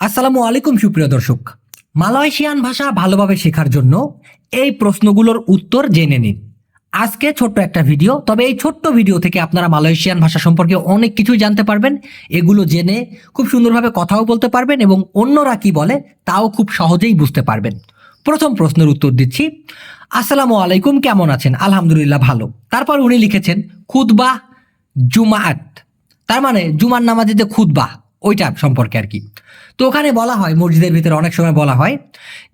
আসসালামু আলাইকুম, সুপ্রিয় দর্শক। মালয়েশিয়ান ভাষা ভালোভাবে শেখার জন্য এই প্রশ্নগুলোর উত্তর জেনে নিন। আজকে ছোট্ট একটা ভিডিও, তবে এই ছোট্ট ভিডিও থেকে আপনারা মালয়েশিয়ান ভাষা সম্পর্কে অনেক কিছুই জানতে পারবেন। এগুলো জেনে খুব সুন্দরভাবে কথাও বলতে পারবেন এবং অন্যরা কি বলে তাও খুব সহজেই বুঝতে পারবেন। প্রথম প্রশ্নের উত্তর দিচ্ছি, আসসালামু আলাইকুম, কেমন আছেন? আলহামদুলিল্লাহ, ভালো। তারপর উনি লিখেছেন খুদবা জুমাআত তার মানে জুমার নামাজে যে খুদবা ওইটা সম্পর্কে আর কি। তো ওখানে বলা হয়, মসজিদের ভিতরে অনেক সময় বলা হয়,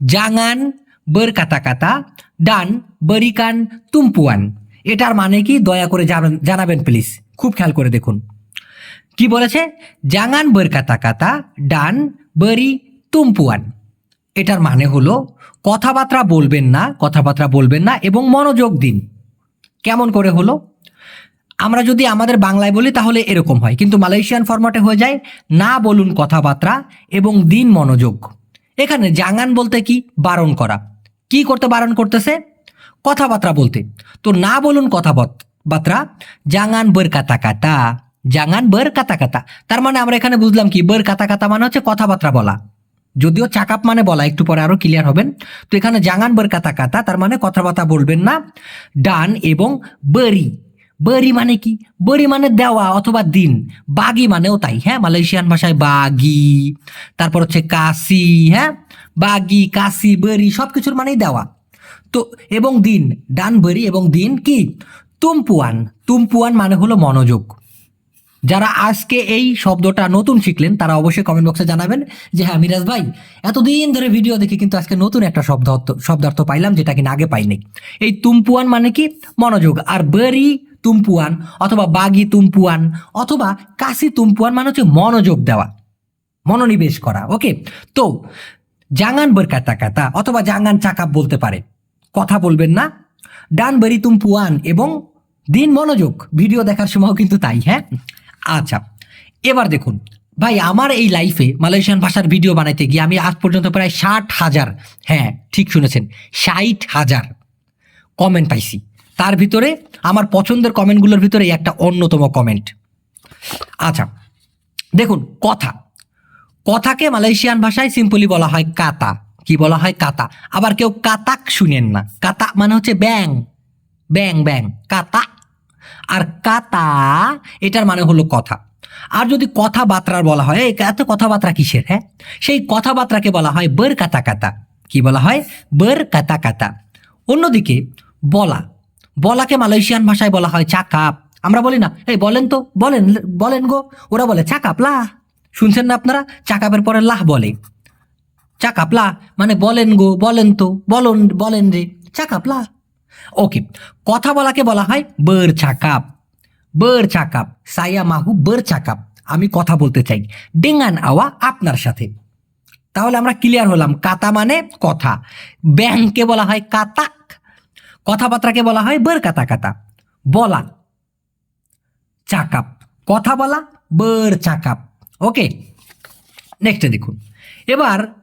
জাঙান ber kata-kata dan berikan tumpuan এটার মানে কি? দয়া করে জানাবেন প্লিজ খুব খেয়াল করে দেখুন। কি বলেছে? জাঙান ber kata-kata dan beri tumpuan এটার মানে হলো, কথাবার্তা বলবেন না, কথাবার্তা বলবেন না এবং মনোযোগ দিন। কেমন করে হলো? আমরা যদি আমাদের বাংলায় বলি তাহলে এরকম হয়। কিন্তু মালয়েশিয়ান ফরম্যাটে হয়ে যায় না বলুন কথাবার্তা এবং দিন মনোযোগ। এখানে জাঙ্গান বলতে কি? বারণ করা। কি করতে বারণ করতেছে? কথাবার্তা বলতে। তো না বলুন কথাবার্তা, জাঙ্গান ber কাতা কাতা, জাঙ্গান ber কাতা কাতা। তার মানে আমরা এখানে বুঝলাম কি? ber কাতা কাতা মানে হচ্ছে কথাবার্তা বলা। যদিও চাকাপ মানে বলা, একটু পরে আরও ক্লিয়ার হবেন। তো এখানে জাঙ্গান ber কাতা কাতা, তার মানে কথাবার্তা বলবেন না। ডান এবং বরি। বরি মানে কি? বরি মানে দেওয়া অথবা দিন। বাগি মানেও তাই হ্যাঁ? মালয়েশিয়ান ভাষায় বাগি, তারপর হচ্ছে কাশি হ্যাঁ? বাগি, কাশি বরি সব কিছুর মানেই দেওয়া। তো, এবং দিন, ডান বরি এবং দিন কি? তুমপুয়ান। তুমপুয়ান মানে হলো মনোযোগ। যারা আজকে এই শব্দটা নতুন শিখলেন, তারা অবশ্যই কমেন্ট বক্সে জানাবেন যে হ্যাঁ মিরাজ ভাই, এতদিন ধরে ভিডিও দেখে কিন্তু আজকে নতুন একটা শব্দ শব্দার্থ পাইলাম যেটা কিনা আগে পাইনি। এই তুমপুয়ান মানে কি? মনোযোগ। আর বেরি তুমপুয়ান অথবা বাগি তুমপুয়ান অথবা কাশি তুমপুয়ান মানে হচ্ছে মনোযোগ দেওয়া, মনোনিবেশ করা ওকে তো জাঙ্গান কাতা কাতা অথবা জাঙ্গান চাকাপ বলতে পারে। কথা বলবেন না। ডান বেরি তুমপুয়ান এবং দিন মনোযোগ ভিডিও দেখার সময়ও কিন্তু তাই হ্যাঁ? আচ্ছা এবার দেখুন, ভাই আমার এই লাইফে মালয়েশিয়ান ভাষার ভিডিও বানাইতে গিয়ে আমি আজ পর্যন্ত প্রায় ষাট হাজার হ্যাঁ ঠিক শুনেছেন, ষাট হাজার কমেন্ট পাইছি। তার ভিতরে আমার পছন্দের কমেন্টগুলোর ভিতরে একটা অন্যতম কমেন্ট। আচ্ছা দেখুন, কথা। কথাকে মালয়েশিয়ান ভাষায় সিম্পলি বলা হয় কাতা। কি বলা হয়? কাতা। আবার কেউ কাতাক শুনেন না। কাতা মানে হচ্ছে ব্যাং। ব্যাং ব্যাং। কাতা। আর কাতা, এটার মানে হলো কথা। আর যদি কথাবার্তার বলা হয়, এই এত কথাবার্তা কিসের হ্যাঁ? সেই কথাবার্তাকে বলা হয় ber কাতা কাতা। কি বলা হয়? ber কাতা কাতা। অন্যদিকে, বলা। বলাকে মালয়েশিয়ান ভাষায় বলা হয় চাকাপ। আমরা বলি না, এই বলেন তো, বলেন বলেন গো, ওরা বলে চাকাপ লা শুনছেন না আপনারা? চাকাপের পরে লাহ বলে। চাকাপলা মানে বলেন গো, বলেন তো, বলন, বলেন রে চাকাপলা ওকে, কথা বলাকে বলা হয় ber চাকাপ। ber চাকাপ, সাইয়া মাহু ber চাকাপ। আমি কথা বলতে চাই। ডেঙ্গান আওয়া আপনার সাথে। তাহলে আমরা ক্লিয়ার হলাম, কাতা মানে কথা। ব্যাংকে বলা হয় কাতাক কথাবার্তাকে বলা হয় ber কাতা কাতা বলা। চাকাপ। কথা বলা বের চাকাপ। ওকে? নেক্সটে দেখুন। এবার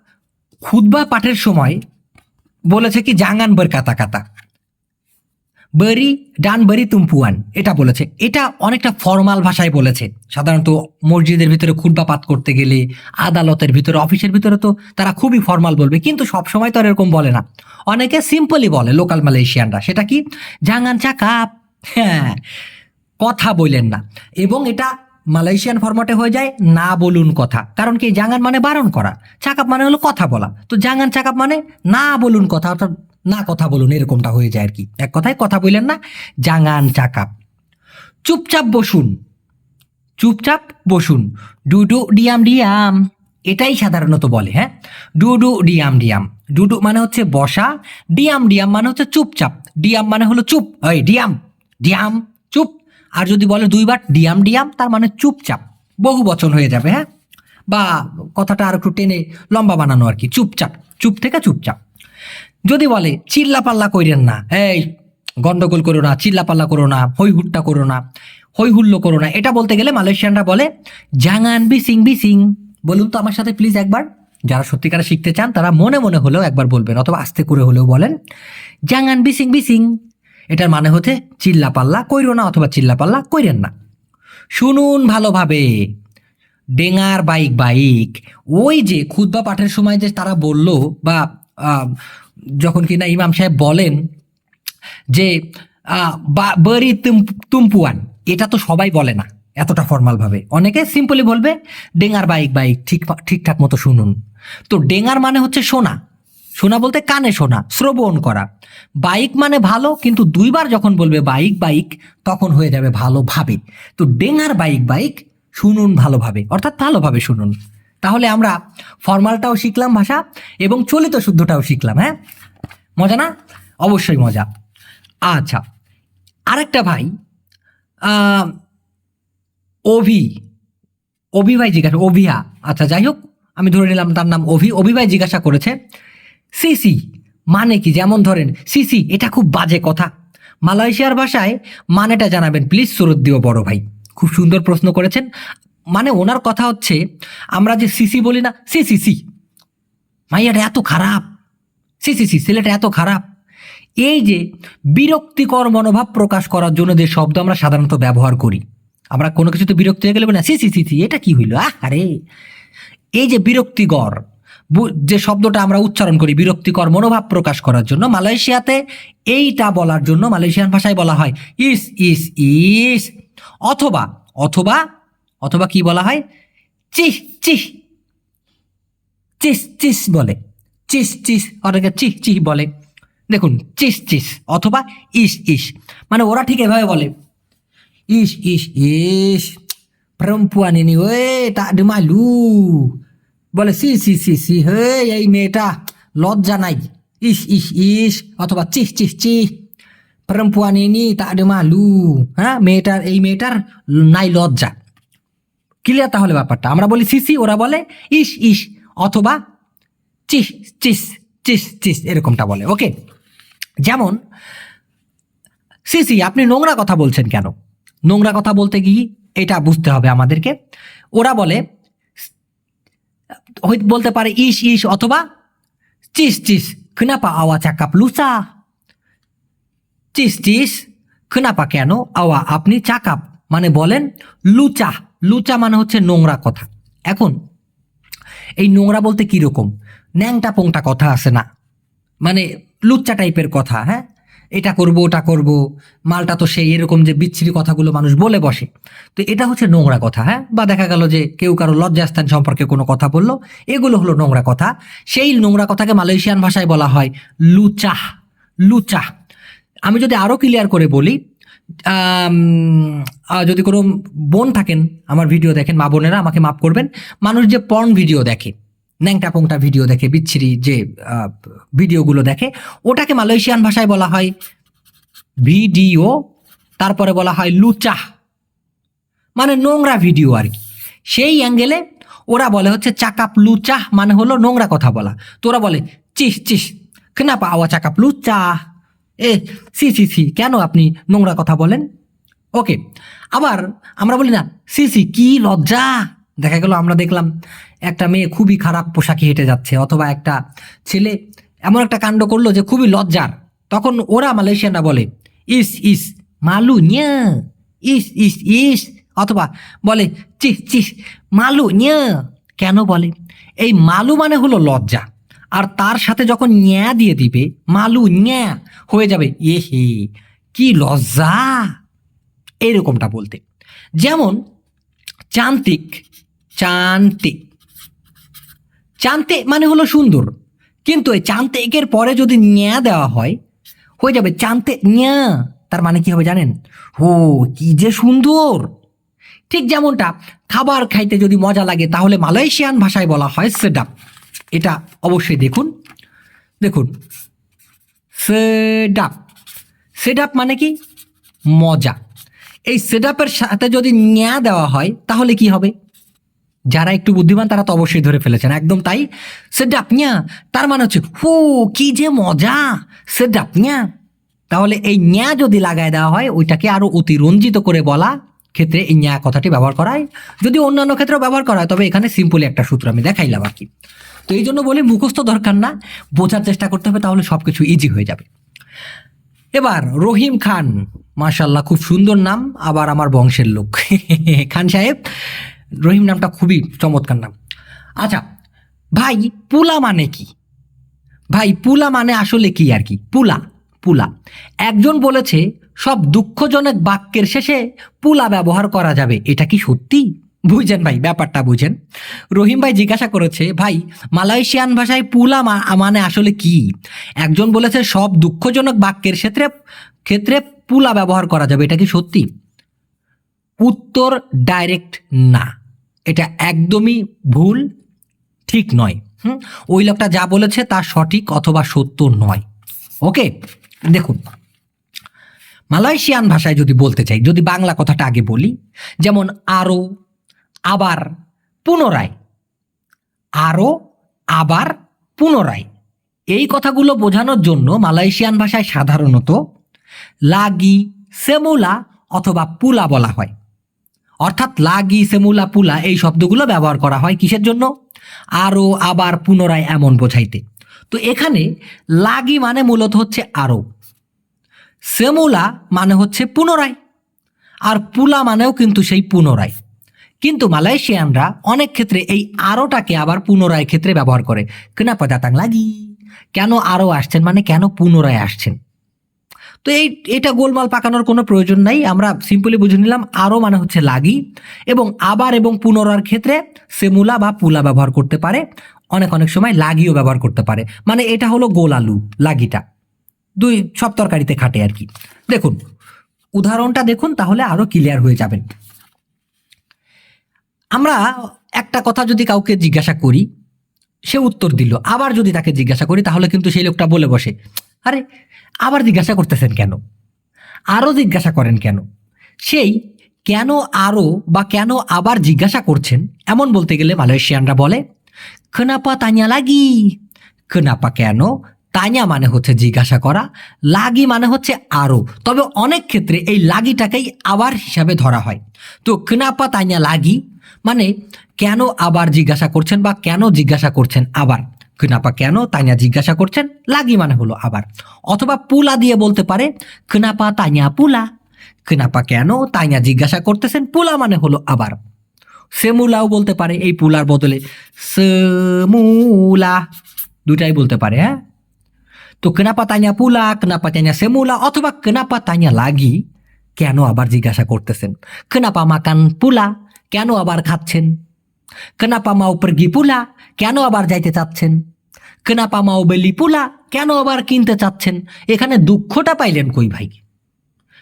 খুদবা পাঠের সময় বলেছে কি, জাঙ্গান বের কাতা কাতা বরি, ডান বেরি তুম্পুয়ান, এটা বলেছে। এটা অনেকটা ফর্মাল ভাষায় বলেছে। সাধারণত মসজিদের ভিতরে খুদ্া পাত করতে গেলে, আদালতের ভিতরে, অফিসের ভিতরে তো তারা খুবই ফর্মাল বলবে, কিন্তু সবসময় তো আর এরকম বলে না। অনেকে সিম্পলি বলে, লোকাল মালয়েশিয়ানরা, সেটা কি? জাঙ্গান চাকা হ্যাঁ কথা বললেন না। এবং এটা মালয়েশিয়ান ফরম্যাটে হয়ে যায় না বলুন কথা। কারণ কি জাঙ্গান মানে বারণ করা, চাকাপ মানে হলো কথা বলা। তো জাঙ্গান চাকাপ মানে না বলুন কথা, অর্থাৎ না কথা বলুন এরকমটা হয়ে যায় আর কি। এক কথায় কথা বললেন না, জাঙ্গান চাকাপ। চুপচাপ বসুন চুপচাপ বসুন। ডুডু ডিয়াম ডিয়াম, এটাই সাধারণত বলে হ্যাঁ? ডুডু ডিয়াম ডিয়াম, ডুডু মানে হচ্ছে বসা, ডিয়াম ডিয়াম মানে হচ্ছে চুপচাপ, ডিয়াম মানে হলো চুপ ওই ডিয়াম ডিয়াম আর যদি বলে দুইবার ডিয়াম ডিয়াম, তার মানে চুপচাপ, বহু বচন হয়ে যাবে হ্যাঁ? বা কথাটা আর একটু টেনে লম্বা বানানো আর কি, চুপচাপ, চুপ থেকে চুপচাপ। যদি বলে চিল্লা পাল্লা কইরেন না, এই গন্ডগোল করো না চিল্লা পাল্লা করো না হই হুট্টা করো না হই হুল্লো করো না, এটা বলতে গেলে মালয়েশিয়ানরা বলে জাঙান বিসিং বিসিং। বলুন তো আমার সাথে প্লিজ একবার, যারা সত্যিকারে শিখতে চান, তারা মনে মনে হলেও একবার বলবেন, অথবা আস্তে করে হলেও বলেন জাঙান বিসিং বিসিং। এটার মানে হচ্ছে চিল্লা পাল্লা কইরো না অথবা চিল্লা পাল্লা কইরেন না। শুনুন ভালোভাবে। Danger bike bike. ওই যে খুদ্া পাঠের সময় যে তারা বলল বা যখন কিনা ইমাম সাহেব বলেন যে বরি তুম- তুমপুয়ান। এটা তো সবাই বলে না এতটা ফর্মাল ভাবে অনেকে সিম্পলি বলবে ডেঙ্গার বাইক বাইক, ঠিক, ঠিকঠাক মতো শুনুন। তো ডেঙার মানে হচ্ছে শোনা। শোনা বলতে কানে শোনা, শ্রবণ করা। বাইক মানে ভালো, কিন্তু দুইবার যখন বলবে বাইক বাইক, তখন হয়ে যাবে ভালোভাবে। তো ডেঙ্গার বাইক বাইক, শুনুন ভালোভাবে, অর্থাৎ ভালোভাবে শুনুন। তাহলে আমরা ফর্মালটাও শিখলাম ভাষা, এবং চলিত শুদ্ধটাও শিখলাম হ্যাঁ? মজা না? অবশ্যই মজা। আচ্ছা আরেকটা ভাই অভি অভি ভাই জিজ্ঞাসা, অভিয়া। আচ্ছা যাই হোক, আমি ধরে নিলাম তার নাম অভি। অভি ভাই জিজ্ঞাসা করেছে সিসি মানে কি? যেমন ধরেন, সিসি, এটা খুব বাজে কথা। মালয়েশিয়ার ভাষায় মানেটা জানাবেন, প্লিজ সুরদ্দিও বড় ভাই। খুব সুন্দর প্রশ্ন করেছেন। মানে ওনার কথা হচ্ছে, আমরা যে সিসি বলি না সি সি। সি মাইয়াটা এত খারাপ। সি সি সি ছেলেটা এত খারাপ। এই যে বিরক্তিকর মনোভাব প্রকাশ করার জন্য যে শব্দ আমরা সাধারণত ব্যবহার করি, আমরা কোনো কিছুতে বিরক্ত হয়ে গেলে না সি সি সি সি, এটা কি হইল? আহ, আরে! এই যে বিরক্তিকর যে শব্দটা আমরা উচ্চারণ করি, বিরক্তিকর মনোভাব প্রকাশ করার জন্য, মালয়েশিয়াতে এইটা বলার জন্য মালয়েশিয়ান ভাষায় বলা হয়, ইস ইস ইস। অথবা অথবা অথবা কি বলা হয়? চিস চিস। চিস চিস বলে। চিস চিস অনেকে চিস চিস বলে। দেখুন, চিস চিস, অথবা ইস ইস। মানে ওরা ঠিক এভাবে বলে। ইস ইস ইস। perempuan ini weh tak বলে, সি সি সি সি হে এই মেয়েটা লজ্জা নাই। ইস ইস ইস, অথবা চিস চিস চিস perempuan ini tak malu হ্যাঁ মেয়েটার, এই মেয়েটার নাই লজ্জা। ক্লিয়ার তাহলে ব্যাপারটা? আমরা বলি সিসি ওরা বলে ইস ইস, অথবা চিস চিস চিস চিস, এরকমটা বলে। ওকে যেমন সিসি আপনি নোংরা কথা বলছেন কেন? নোংরা কথা বলতে গিয়ে এটা বুঝতে হবে আমাদেরকে। ওরা বলে বলতে পারে ইস ইস অথবা চিস চিস। kenapa আওয়া cakap lusa চিস চিস। kenapa কেন? আওয়া, আপনি চাকাপ মানে বলেন লুচা। লুচা মানে হচ্ছে নোংরা কথা। এখন, এই নোংরা বলতে কীরকম ন্যাংটা পোংটা কথা আছে না। মানে লুচ্চা টাইপের কথা হ্যাঁ? এটা করব, ওটা করব, মালটা তো সেই এরকম যে বিচ্ছিরি কথাগুলো মানুষ বলে বসে। তো এটা হচ্ছে নোংরা কথা হ্যাঁ? বা দেখা গেল যে কেউ কারও লজ্জাস্থান সম্পর্কে কোনো কথা বলল, এগুলো হলো নোংরা কথা। সেই নোংরা কথাকে মালয়েশিয়ান ভাষায় বলা হয় লুচা লুচা আমি যদি আরও ক্লিয়ার করে বলি যদি কোনো বোন থাকেন, আমার ভিডিও দেখেন, মা বোনেরা আমাকে মাফ করবেন, মানুষ যে পর্ন ভিডিও দেখে ন্যাংটা পোংটা ভিডিও দেখে, বিচ্ছিরি যে ভিডিওগুলো দেখে, ওটাকে মালয়েশিয়ান ভাষায় বলা হয় ভিডিও, তারপরে বলা হয় লুচা। মানে নোংরা ভিডিও আর কি। সেই অ্যাঙ্গেলে ওরা বলে হচ্ছে চাকাপ লুচা মানে হলো নোংরা কথা বলা। তো ওরা বলে, চিস চিস কেনা পাওয়া চাকাপ লুচা। এ, সি সি সি, কেন আপনি নোংরা কথা বলেন? ওকে, আবার আমরা বলি না, সি সি, কি লজ্জা? দেখা গেল আমরা দেখলাম একটা মেয়ে খুবই খারাপ পোশাকে হেঁটে যাচ্ছে, অথবা একটা ছেলে এমন একটা কাণ্ড করল যে খুবই লজ্জার। তখন ওরা মালয়েশিয়ানরা বলে, ইস ইস, মালু নিয়া, ইস ইস ইস। অথবা বলে, চিস চিস, মালু নিয়া। কেন বলে? এই মালু মানে হলো লজ্জা। আর তার সাথে যখন ন্যা দিয়ে দিবে, মালু ন্যা হয়ে যাবে এ হে কি লজ্জা! এরকমটা বলতে। যেমন, চান্তিক চান্তিক চান্তে মানে হলো সুন্দর। কিন্তু এই চান্তেকের পরে যদি ন্যা দেওয়া হয়, হয়ে যাবে চান্তে ন্যা। তার মানে কি হবে জানেন? ও, কি যে সুন্দর! ঠিক যেমনটা খাবার খাইতে যদি মজা লাগে, তাহলে মালয়েশিয়ান ভাষায় বলা হয় সেডাপ এটা অবশ্যই দেখুন। দেখুন। সেডাপ সেডাপ মানে কি? মজা। এই সেডাপের সাথে যদি ন্যা দেওয়া হয়, তাহলে কি হবে? যারা একটু বুদ্ধিমান, তারা তো অবশ্যই ধরে ফেলেছেন। একদম তাই? সেডাপ ন্যা তার মানে হচ্ছে, হু, কি যে মজা! সেডাপ ন্যা তাহলে এই ন্যা যদি লাগায় দেওয়া হয়, ওইটাকে আরও অতিরঞ্জিত করে বলা ক্ষেত্রে এই ন্যা কথাটি ব্যবহার করা হয় যদি অন্যান্য ক্ষেত্রেও ব্যবহার করা হয়, তবে এখানে সিম্পলি একটা সূত্র আমি দেখাইলাম আর কি। তো এই জন্য বলি, মুখস্থ দরকার না, বোঝার চেষ্টা করতে হবে, তাহলে সবকিছু ইজি হয়ে যাবে। এবার, রহিম খান মাশাল্লাহ খুব সুন্দর নাম, আবার আমার বংশের লোক। খান সাহেব রহিম নামটা খুবই চমৎকার নাম। আচ্ছা ভাই, পুলা মানে কি? ভাই, পুলা মানে আসলে কি আর কি? পুলা পুলা। একজন বলেছে, সব দুঃখজনক বাক্যের শেষে পুলা ব্যবহার করা যাবে। এটা কি সত্যি? বুঝছেন ভাই, ব্যাপারটা বুঝেন। রহিম ভাই জিজ্ঞাসা করেছে, ভাই, মালয়েশিয়ান ভাষায় পুলা মানে আসলে কি? একজন বলেছে, সব দুঃখজনক বাক্যের ক্ষেত্রে ক্ষেত্রে পুলা ব্যবহার করা যাবে। এটা কি সত্যি? উত্তর ডাইরেক্ট না। এটা একদমই ভুল, ঠিক নয়। হুম? ওই লোকটা যা বলেছে তা সঠিক অথবা সত্য নয়। ওকে? দেখুন, মালয়েশিয়ান ভাষায় যদি বলতে চাই, যদি বাংলা কথাটা আগে বলি, যেমন আরও আবার, পুনরায়। আরও আবার, পুনরায়। এই কথাগুলো বোঝানোর জন্য মালয়েশিয়ান ভাষায় সাধারণত লাগি, সেমুলা অথবা পুলা বলা হয়। অর্থাৎ লাগি, সেমুলা, পুলা এই শব্দগুলো ব্যবহার করা হয় কিসের জন্য? আরও আবার, পুনরায় এমন বোঝাইতে। তো এখানে লাগি মানে মূলত হচ্ছে আরও সেমুলা মানে হচ্ছে পুনরায়। আর পুলা মানেও কিন্তু সেই পুনরায়। কিন্তু মালয়েশিয়ানরা অনেক ক্ষেত্রে এই আরোটাকে আবার পুনরায় ক্ষেত্রে ব্যবহার করে। কেনা পদাতাং লাগি। কেন আরও আসছেন মানে কেন পুনরায় আসছেন? তো এই, এটা গোলমাল পাকানোর কোনো প্রয়োজন নাই। আমরা সিম্পলি বুঝে নিলাম, আরও মানে হচ্ছে লাগি। এবং আবার এবং পুনরার ক্ষেত্রে সেমুলা বা পুলা ব্যবহার করতে পারে। অনেক অনেক সময় লাগিও ব্যবহার করতে পারে। মানে এটা হলো গোল আলু, লাগিটা। দুই, সব তরকারিতে খাটে আর কি। দেখুন, উদাহরণটা দেখুন, তাহলে আরও ক্লিয়ার হয়ে যাবেন আমরা একটা কথা যদি কাউকে জিজ্ঞাসা করি, সে উত্তর দিল। আবার যদি তাকে জিজ্ঞাসা করি, তাহলে কিন্তু সেই লোকটা বলে বসে। আরে, আবার জিজ্ঞাসা করতেছেন কেন? আরও জিজ্ঞাসা করেন কেন? সেই কেন আরও বা কেন আবার জিজ্ঞাসা করছেন, এমন বলতে গেলে মালয়েশিয়ানরা বলে কেনাপা তাইয়া লাগি। কেনাপা কেন? তাইয়া মানে হচ্ছে জিজ্ঞাসা করা, লাগি মানে হচ্ছে আরও তবে অনেক ক্ষেত্রে এই লাগিটাকেই আবার হিসাবে ধরা হয়। তো কেনাপা তাইয়া লাগি মানে কেন আবার জিজ্ঞাসা করছেন বা কেন জিজ্ঞাসা করছেন আবার? কেনাপা কেন? তাইয়া জিজ্ঞাসা করছেন, লাগি মানে হলো আবার। অথবা পুলা দিয়ে বলতে পারে কেনাপা তাইয়া পুলা। কেনাপা কেন? তাইয়া জিজ্ঞাসা করতেছেন, পুলা মানে হলো আবার। সেমুলাও বলতে পারে, এই পুলার বদলে সেমুলা। দুটাই বলতে পারে হ্যাঁ? তো কেনাপা তাইয়া পুলা কেনাপা তাইয়া সেমুলা, অথবা কেনাপা তাইয়া লাগি, কেন আবার জিজ্ঞাসা করতেছেন? কেনাপা মাকান পুলা, কেন আবার খাচ্ছেন? কেনাপা মাও pergi পুলা, কেন আবার যাইতে চাচ্ছেন? কেনাপা মাও বেলি পুলা, কেন আবার কিনতে চাচ্ছেন? এখানে দুঃখটা পাইলেন কই ভাই?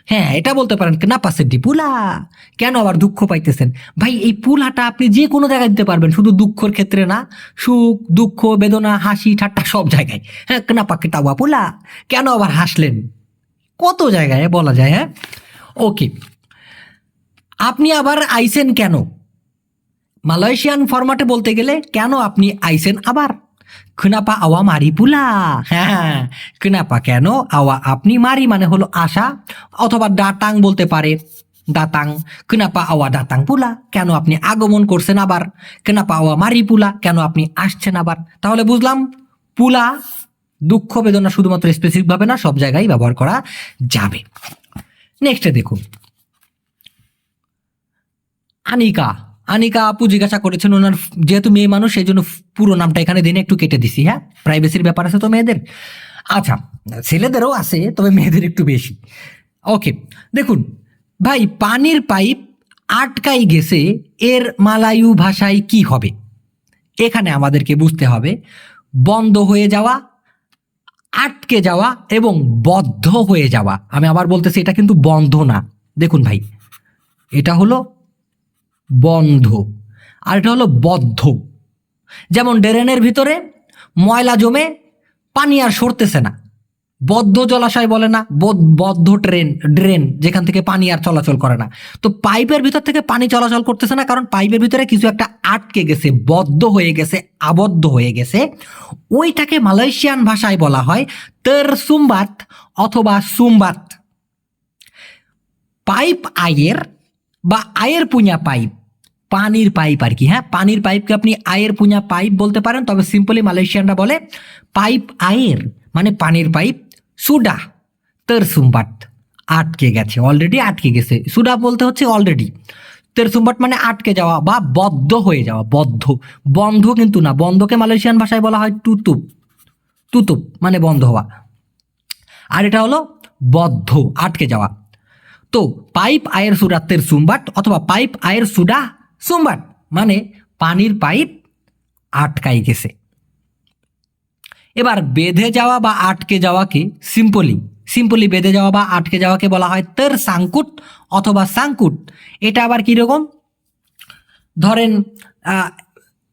হ্যাঁ এটা বলতে পারেন, কেনাপা সেডি পুলা। কেন আবার দুঃখ পাইতেছেন? ভাই, এই পুলাটা আপনি যে কোনো জায়গায় দিতে পারবেন, শুধু দুঃখর ক্ষেত্রে না, সুখ, দুঃখ, বেদনা, হাসি, ঠাট্টা, সব জায়গায়। হ্যাঁ কেনাপা কেটাওয়া পুলা, কেন আবার হাসলেন? কত জায়গায় বলা যায় হ্যাঁ? ওকে, আপনি আবার আইসেন কেন? মালয়েশিয়ান ফরম্যাটে বলতে গেলে, কেন আপনি আইসেন আবার? কেনাপা আওয়া মারি পুলা হ্যাঁ কেনাপা কেন আওয়া আপনি মারি মানে হলো আশা অথবা ডাটাং বলতে পারে দাতাং কেনাপা আওয়া দাতাং পুলা কেন আপনি আগমন করছেন আবার কেনাপা আওয়া মারি পুলা কেন আপনি আসছেন আবার তাহলে বুঝলাম পুলা দুঃখ বেদনা শুধুমাত্র স্পেসিফিক ভাবে না সব জায়গায় ব্যবহার করা যাবে নেক্সটে দেখুন আনিকা আনিকা আপু জিজ্ঞাসা করেছেন, ওনার যেহেতু মেয়ে মানুষ সেই জন্য পুরো নামটা এখানে দিনে একটু কেটে দিছি হ্যাঁ? প্রাইভেসির ব্যাপার আছে তো মেয়েদের? আচ্ছা ছেলেদেরও আছে, তবে মেয়েদের একটু বেশি। ওকে দেখুন, ভাই, পানির পাইপ আটকাই গেছে, এর মালায়ু ভাষায় কি হবে? এখানে আমাদেরকে বুঝতে হবে, বন্ধ হয়ে যাওয়া, আটকে যাওয়া এবং বদ্ধ হয়ে যাওয়া। আমি আবার বলতেছি, এটা কিন্তু বন্ধ না। দেখুন ভাই, এটা হলো বন্ধ। আর এটা হলো বদ্ধ। যেমন ড্রেনের ভিতরে ময়লা জমে পানি আর সরতেছে না। বদ্ধ জলাশয় বলে না বদ- বদ্ধ ট্রেন, ড্রেন, যেখান থেকে পানি আর চলাচল করে না। তো পাইপের ভিতর থেকে পানি চলাচল করতেছে না, কারণ পাইপের ভিতরে কিছু একটা আটকে গেছে, বদ্ধ হয়ে গেছে, আবদ্ধ হয়ে গেছে। ওইটাকে মালয়েশিয়ান ভাষায় বলা হয় তের সুম্বাত অথবা সুম্বাত। পাইপ আয়ের বা আয়ের পুঁয়া পাইপ পানির পাইপ আর কি হ্যাঁ? পানির পাইপকে আপনি আয়ের পুঁয়া পাইপ বলতে পারেন, তবে সিম্পলি মালয়েশিয়ানরা বলে পাইপ আয়ের মানে পানির পাইপ সুডা তের সুম্বাত আটকে গেছে অলরেডি আটকে গেছে। সুডা বলতে হচ্ছে অলরেডি তেরসুম্বাট মানে আটকে যাওয়া বা বদ্ধ হয়ে যাওয়া, বদ্ধ। বন্ধ কিন্তু না, বন্ধকে মালয়েশিয়ান ভাষায় বলা হয় টুতুপ টুতুপ মানে বন্ধ হওয়া। আর এটা হলো বদ্ধ, আটকে যাওয়া। তো পাইপ আয়ের সুডা তের সুম্বাট অথবা পাইপ আয়ের সুডা সুম্বাট মানে পানির পাইপ আটকাই গেছে। এবার বেঁধে যাওয়া বা আটকে যাওয়াকে সিম্পলি সিম্পলি বেঁধে যাওয়া বা আটকে যাওয়াকে বলা হয় তের সাংকুট অথবা সাংকুট এটা আবার কীরকম ধরেন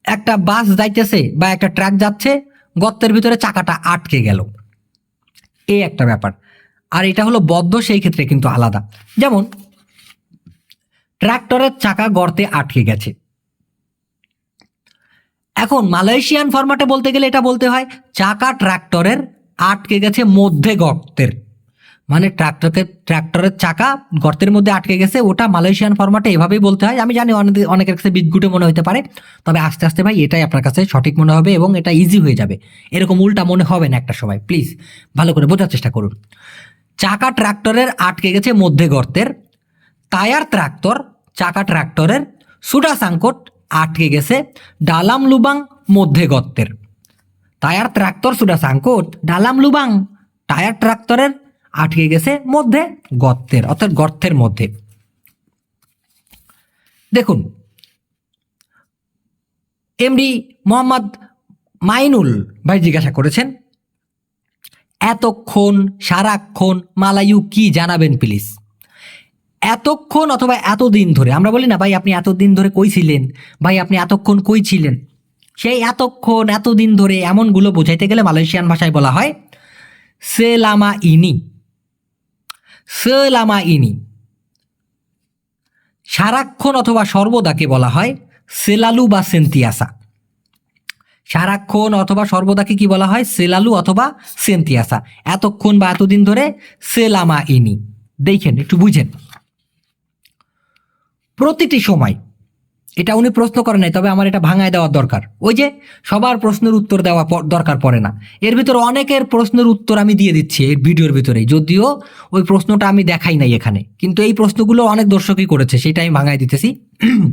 একটা বাস যাইতেছে বা একটা ট্রাক যাচ্ছে, গর্তের ভিতরে চাকাটা আটকে গেল। এই একটা ব্যাপার। আর এটা হলো বদ্ধ, সেই ক্ষেত্রে কিন্তু আলাদা। যেমন ট্রাক্টরের চাকা গর্তে আটকে গেছে। এখন মালয়েশিয়ান ফরম্যাটে বলতে গেলে এটা বলতে হয়, চাকা ট্রাক্টরের আটকে গেছে মধ্যে গর্তের। মানে ট্রাক্টরকে, ট্রাক্টরের চাকা গর্তের মধ্যে আটকে গেছে, ওটা মালয়েশিয়ান ফরম্যাটে এভাবেই বলতে হয়। আমি জানি অনেক, অনেকের কাছে বিদঘুটে মনে হতে পারে, তবে আস্তে আস্তে ভাই এটাই আপনার কাছে সঠিক মনে হবে এবং এটা ইজি হয়ে যাবে। এরকম উল্টা মনে হবে না একটা সময় প্লিজ ভালো করে বোঝার চেষ্টা করুন। চাকা ট্রাক্টরের আটকে গেছে মধ্যে গর্তের টায়ার ট্রাক্টর, চাকা ট্রাক্টরের সুডা সাংকট আটকে গেছে ডালাম লুবাং মধ্যে গর্তের। টায়ার ট্রাক্টর, সুডা সাংকট, ডালাম লুবাং টায়ার ট্রাক্টরের আটকে গেছে মধ্যে গর্তের, অর্থাৎ গর্তের মধ্যে। দেখুন, এমডি মোহাম্মদ মাইনুল ভাই জিজ্ঞাসা করেছেন, এতক্ষণ, সারাক্ষণ মালায়ু কি জানাবেন প্লিজ এতক্ষণ অথবা এতদিন ধরে, আমরা বলি না, ভাই, আপনি এতদিন ধরে কই ছিলেন? ভাই, আপনি এতক্ষণ কই ছিলেন? সেই এতক্ষণ, এতদিন ধরে এমনগুলো বোঝাইতে গেলে মালয়েশিয়ান ভাষায় বলা হয় সেলামা ইনি সেলামা ইনি সারাক্ষণ অথবা সর্বদাকে বলা হয়, সেলালু বা সেন্তিয়াসা। সারাক্ষণ অথবা সর্বদাকে কি বলা হয়, সেলালু অথবা সেন্তিয়াসা। এতক্ষণ বা এতদিন ধরে সেলামা ইনি দেখেন, একটু বুঝেন। প্রতিটি সময়। এটা উনি প্রশ্ন করেন নাই, তবে আমার এটা ভাঙায় দেওয়ার দরকার। ওই যে, সবার প্রশ্নের উত্তর দেওয়া দরকার পড়ে না। এর ভিতরে অনেকের প্রশ্নের উত্তর আমি দিয়ে দিচ্ছি এই ভিডিওর ভিতরে যদিও ওই প্রশ্নটা আমি দেখাই নাই এখানে। কিন্তু এই প্রশ্নগুলো অনেক দর্শকই করেছে, সেটা আমি ভাঙায় দিতেছি।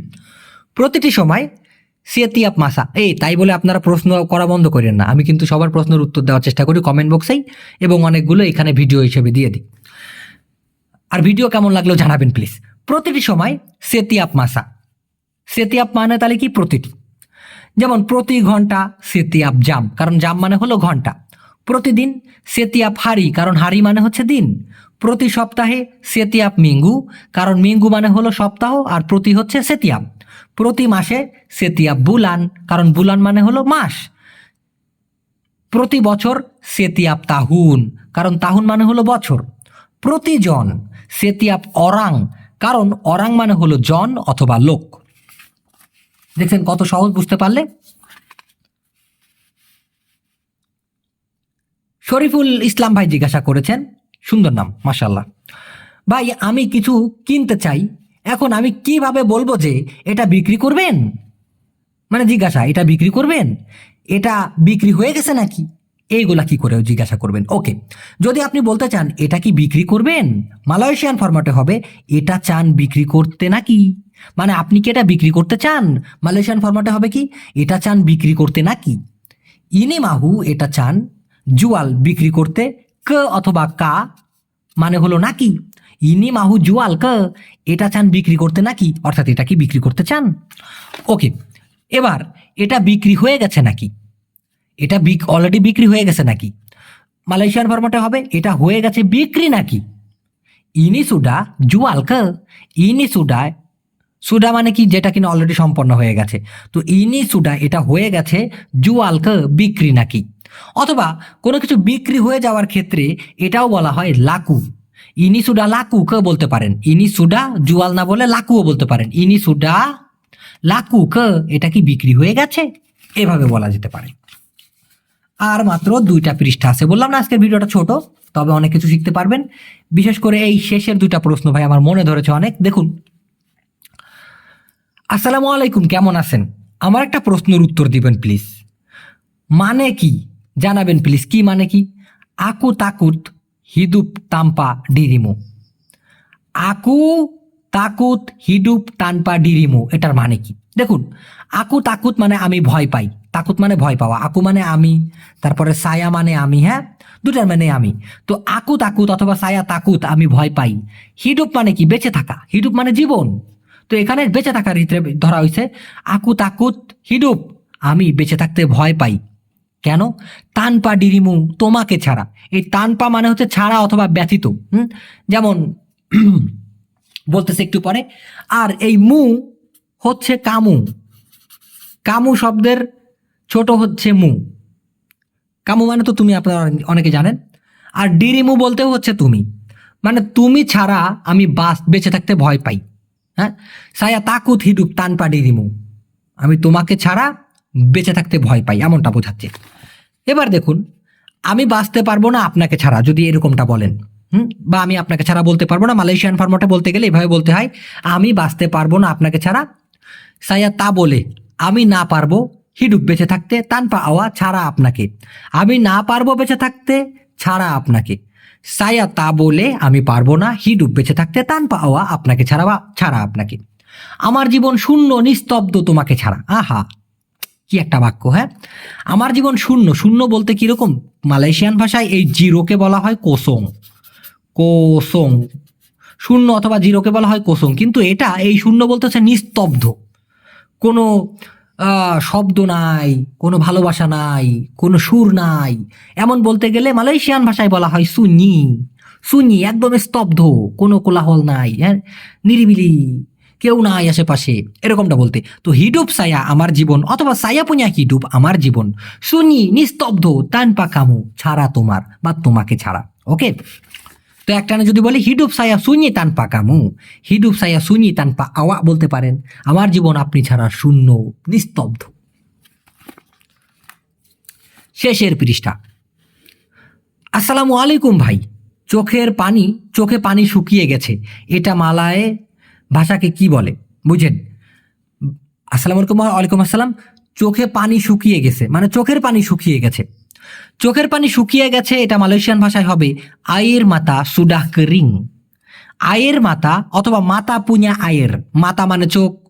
প্রতিটি সময় সিয়াতিয়াপ মাসা, এই তাই বলে আপনারা প্রশ্ন করা বন্ধ করেন না। আমি কিন্তু সবার প্রশ্নের উত্তর দেওয়ার চেষ্টা করি কমেন্ট বক্সেই এবং অনেকগুলো এখানে ভিডিও হিসেবে দিয়ে দিই। আর ভিডিও কেমন লাগল জানাবেন প্লিজ প্রতিটি সময় সেতিয়াপ মাসা। সেতিয়াপ মানে তাহলে কি প্রতিটি? যেমন প্রতি ঘণ্টা সেতিয়াপ জাম, কারণ জাম মানে হলো ঘণ্টা। প্রতিদিন সেতিয়াপ হারি কারণ হারি মানে হচ্ছে দিন। প্রতি সপ্তাহে সেতিয়াপ মিঙ্গু, কারণ মিঙ্গু মানে হলো সপ্তাহ আর প্রতি হচ্ছে সেতিয়াপ প্রতি মাসে সেতিয়াপ বুলান, কারণ বুলান মানে হলো মাস। প্রতি বছর সেতিয়াপ তাহুন, কারণ তাহুন মানে হলো বছর। প্রতিজন সেতিয়াপ অরাং কারণ অরাং মানে হলো জন অথবা লোক। দেখছেন কত সহজ বুঝতে পারলে? শরীফুল ইসলাম ভাই জিজ্ঞাসা করেছেন, সুন্দর নাম মাসাল্লাহ ভাই, আমি কিছু কিনতে চাই, এখন আমি কীভাবে বলব যে এটা বিক্রি করবেন? মানে জিজ্ঞাসা, এটা বিক্রি করবেন? এটা বিক্রি হয়ে গেছে নাকি? এইগুলা কি করে জিজ্ঞাসা করবেন। ওকে, যদি আপনি বলতে চান, এটা কি বিক্রি করবেন? মালয়েশিয়ান ফরম্যাটে হবে, এটা চান বিক্রি করতে নাকি? মানে আপনি কি এটা বিক্রি করতে চান? মালয়েশিয়ান ফরম্যাটে হবে কি, এটা চান বিক্রি করতে নাকি? ইনি মাহু, এটা চান জুয়াল বিক্রি করতে ক অথবা কা মানে হলো নাকি? ইনি মাহু, জুয়াল ক, এটা চান বিক্রি করতে নাকি? অর্থাৎ এটা কি বিক্রি করতে চান? ওকে, এবার এটা বিক্রি হয়ে গেছে নাকি? এটা বিক অলরেডি বিক্রি হয়ে গেছে নাকি? মালয়েশিয়ান ফরম্যাটে হবে, এটা হয়ে গেছে বিক্রি নাকি? ইনি সুডা জুয়াল ক, ইনি সুডা সুডা মানে কি? যেটা কিনা অলরেডি সম্পন্ন হয়ে গেছে। তো ইনি সুডা, এটা হয়ে গেছে জুয়াল ক, বিক্রি নাকি? অথবা কোনো কিছু বিক্রি হয়ে যাওয়ার ক্ষেত্রে এটাও বলা হয় লাকু। ইনি সুডা লাকু কে বলতে পারেন। ইনি সুডা জুয়াল না বলে লাকুও বলতে পারেন। ইনি সুডা লাকু কে, এটা কি বিক্রি হয়ে গেছে? এভাবে বলা যেতে পারে। আর মাত্র দুইটা পৃষ্ঠা আছে। বললাম না আজকের ভিডিওটা ছোট, তবে অনেক কিছু শিখতে পারবেন। বিশেষ করে এই শেষের দুইটা প্রশ্ন ভাই আমার মনে ধরেছে অনেক। দেখুন, আসসালামু আলাইকুম, কেমন আছেন? আমার একটা প্রশ্নের উত্তর দিবেন প্লিজ মানে কি? জানাবেন প্লিজ কি মানে কি? আকু তাকুত হিদুপ তাম্পা ডিরিমো। আকু তাকুত হিডুপ টানপা ডিরিমু, এটার মানে কি? দেখুন, আকু তাকুত মানে আমি ভয় পাই। তাকুত মানে ভয় পাওয়া। আকু মানে আমি, তারপরে সায়া মানে আমি হ্যাঁ? দুটার মানে আমি। তো আকু তাকুত অথবা সায়া তাকুত আমি ভয় পাই। হিডুপ মানে কি? বেঁচে থাকা। হিডুপ মানে জীবন। তো এখানে বেঁচে থাকার হিসেবে ধরা হয়েছে আকু তাকুত, হিডুপ, আমি বেঁচে থাকতে ভয় পাই। কেন? তানপা ডিরিমু তোমাকে ছাড়া। এই তানপা মানে হচ্ছে ছাড়া অথবা ব্যথিত, হুম? যেমন, বলতেছে একটু পরে, আর এই মু হচ্ছে কামু। কামু শব্দের ছোট হচ্ছে মু। কামু মানে তো তুমি আপনারা অনেকে জানেন। আর ডিরিমু বলতেও হচ্ছে তুমি। মানে তুমি ছাড়া আমি বাস, বেঁচে থাকতে ভয় পাই। হ্যাঁ? সায়া তাকুত হিডুক তানপা ডিরিমু আমি তোমাকে ছাড়া বেঁচে থাকতে ভয় পাই, এমনটা বোঝাচ্ছে। এবার দেখুন, আমি বাঁচতে পারব না আপনাকে ছাড়া, যদি এরকমটা বলেন। হুম? বা আমি আপনাকে ছাড়া বলতে পারব না। মালয়েশিয়ান ফর্মটে বলতে গেলে এভাবে বলতে হয়, আমি বাঁচতে পারব না আপনাকে ছাড়া সায়া তা বলে, আমি না পারব হিডুক বেঁচে থাকতে তান পাওয়া ছাড়া আপনাকে। আমি না পারব বেঁচে থাকতে, ছাড়া আপনাকে। সায়া তা বলে, আমি পারব না হিডুক বেঁচে থাকতে তান পাওয়া আপনাকে ছাড়া ছাড়া আপনাকে। আমার জীবন শূন্য, নিস্তব্ধ তোমাকে ছাড়া। আহা, কি একটা বাক্য হ্যাঁ? আমার জীবন শূন্য শূন্য বলতে কীরকম? মালয়েশিয়ান ভাষায় এই জিরোকে বলা হয় কোসং। কোসং। শূন্য অথবা জিরোকে বলা হয় কোসং। কিন্তু এটা এই শূন্য বলতে হচ্ছে নিস্তব্ধ। কোনো শব্দ নাই, কোনো ভালোবাসা নাই, কোনো সুর নাই। এমন বলতে গেলে মালয়েশিয়ান ভাষায় বলা হয় সুনি সুনি একদম স্তব্ধ, কোনো কোলাহল নাই হ্যাঁ? নিরিবিলি, কেউ নাই আশেপাশে, এরকমটা বলতে। তো হিডুপ সায়া আমার জীবন, অথবা সায়া পুনিয়া হিডুপ আমার জীবন। সুনি নিস্তব্ধ তান পাকামু ছাড়া তোমার বা তোমাকে ছাড়া, ওকে? তো একটানে যদি বলি, হিডুপ সায়া শূন্য তান পাকামু হিডুপ সায়া শূন্য তান পা আওয়া বলতে পারেন। আমার জীবন আপনি ছাড়া শূন্য, নিস্তব্ধ। শেষের পৃষ্ঠা। আসসালামু আলাইকুম ভাই। চোখের পানি, চোখে পানি শুকিয়ে গেছে। এটা মালায় ভাষাকে কি বলে? বুঝেন। আসসালামু আলাইকুম ওয়ালাইকুম আসসালাম। চোখে পানি শুকিয়ে গেছে। মানে চোখের পানি শুকিয়ে গেছে। চোখের পানি শুকিয়ে গেছে, এটা মালয়েশিয়ান ভাষায় হবে আয়ের মাতা সুডাহ রিং আয়ের মাতা অথবা মাতা পুña আয়ের মাতা মানে চোখ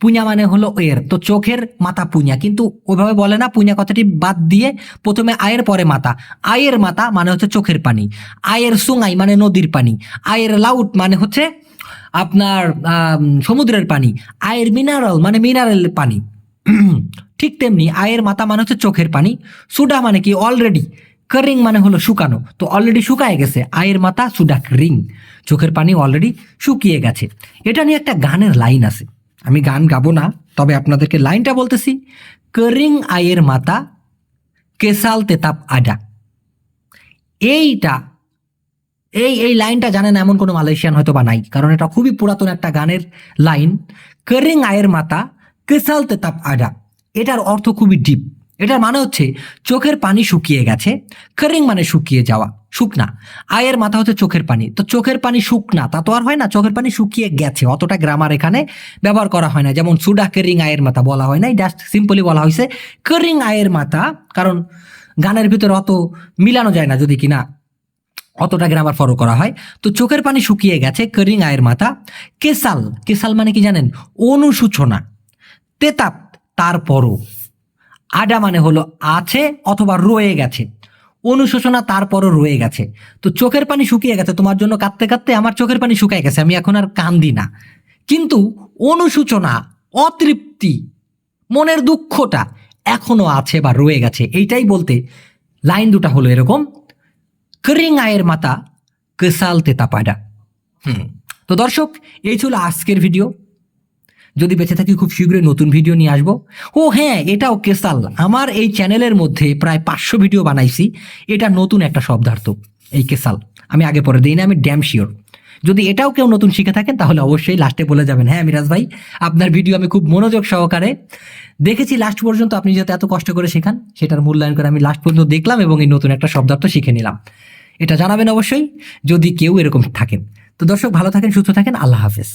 পুña মানে হলো এর। তো চোখের মাথা পুña কিন্তু ওইভাবে বলে না পুña কথাটি বাদ দিয়ে প্রথমে আয়ের পরে মাতা। আয়ের মাতা মানে হচ্ছে চোখের পানি। আয়ের সুঙাই মানে নদীর পানি। আয়ের লাউট মানে হচ্ছে আপনার সমুদ্রের পানি। আয়ের মিনারেল মানে মিনারেল পানি। ঠিক তেমনি আয়ের মাথা মানে হচ্ছে চোখের পানি, সুডা মানে কি অলরেডি কারিং মানে হলো শুকানো, তো অলরেডি শুকায় গেছে, আয়ের মাথা সুডা রিং চোখের পানি অলরেডি শুকিয়ে গেছে। এটা নিয়ে একটা গানের লাইন আছে। আমি গান গাবো না, তবে আপনাদেরকে লাইনটা বলতেছি কারিং আয়ের মাথা কেসাল তেতাপ আডা। এইটা, এই এই লাইনটা জানেন এমন কোনো মালয়েশিয়ান হয়তো বা নাই, কারণ এটা খুবই পুরাতন একটা গানের লাইন কারিং আয়ের মাতা কেসাল তেতাপ আডা। এটার অর্থ খুবই ডিপ এটার মানে হচ্ছে চোখের পানি শুকিয়ে গেছে কারিং মানে শুকিয়ে যাওয়া, শুকনা। আয়ের মাথা হচ্ছে চোখের পানি। তো চোখের পানি শুকনা, তা তো আর হয় না, চোখের পানি শুকিয়ে গেছে, অতটা গ্রামার এখানে ব্যবহার করা হয় না। যেমন সুডা কেরিং আয়ের মাথা বলা হয় না জাস্ট সিম্পলি বলা হয়েছে কেরিং আয়ের মাথা, কারণ গানের ভিতরে অত মিলানো যায় না যদি কিনা, অতটা গ্রামার ফলো করা হয়। তো চোখের পানি শুকিয়ে গেছে করিং আয়ের মাথা কেসাল কেসাল মানে কি জানেন? অনুসূচনা, তেতাপ তারপরও। আডা মানে হলো আছে অথবা রয়ে গেছে। অনুশোচনা তারপরও রয়ে গেছে। তো চোখের পানি শুকিয়ে গেছে, তোমার জন্য কাঁদতে কাঁদতে আমার চোখের পানি শুকিয়ে গেছে, আমি এখন আর কান্দি না। কিন্তু অনুশোচনা, অতৃপ্তি, মনের দুঃখটা এখনও আছে বা রয়ে গেছে। এইটাই বলতে লাইন দুটা হলো এরকম করিং আয়ের মাতা কেসাল তেতাপাডা। হুম। তো দর্শক, এই ছিল আজকের ভিডিও। যদি বেঁচে থাকি, খুব শীঘ্রই নতুন ভিডিও নিয়ে আসব। ও হ্যাঁ এটাও কেসাল। আমার এই চ্যানেলের মধ্যে প্রায় পাঁচশো ভিডিও বানাইছি। এটা নতুন একটা শব্দার্থ, এই কেসাল। আমি আগে পরে দিই না, আমি ড্যাম শিওর যদি এটাও কেউ নতুন শিখে থাকেন, তাহলে অবশ্যই লাস্টে বলে যাবেন। হ্যাঁ মিরাজ ভাই, আপনার ভিডিও আমি খুব মনোযোগ সহকারে দেখেছি। লাস্ট পর্যন্ত আপনি যেহেতু এত কষ্ট করে শেখান, সেটার মূল্যায়ন করে আমি লাস্ট পর্যন্ত দেখলাম এবং এই নতুন একটা শব্দার্থ শিখে নিলাম। এটা জানাবেন অবশ্যই, যদি কেউ এরকম থাকেন। তো দর্শক, ভালো থাকেন, সুস্থ থাকেন, আল্লাহ হাফেজ।